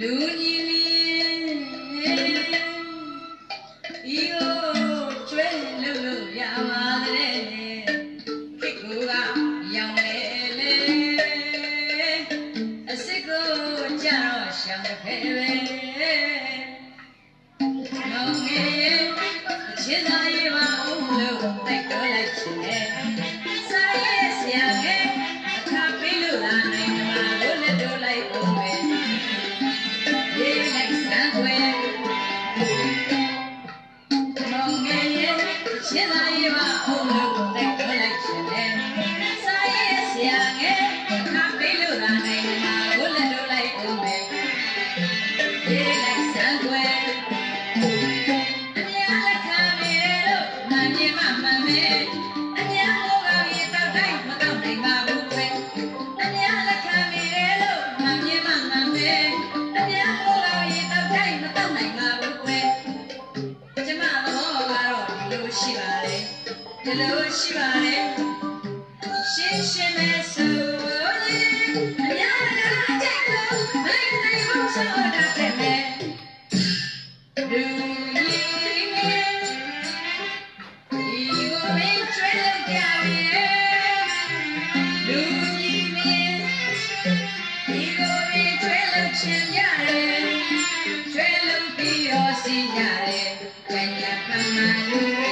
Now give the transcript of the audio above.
လူညီလီဒီကိုကျွဲလို့လို့ရပါတဲ့ခေကူကရောင်လေလေအစ်စ်ကိုကြတော့ရှောင်းဖဲပဲမောင်ငယ်ချင်းသာ ရှင်သာရေပါဘုံလို့ ဒီလိုရှိပါလေရှင်းရှင်းနဲ့ဆိုလေအရာလာတဲ့လို့မင်းနိုင်ဖို့ဆိုတာတဲ့မယ်လူချင်ရတယ်ကျွဲလုံးပြီးရောစီရတယ်ကညာပမာလူ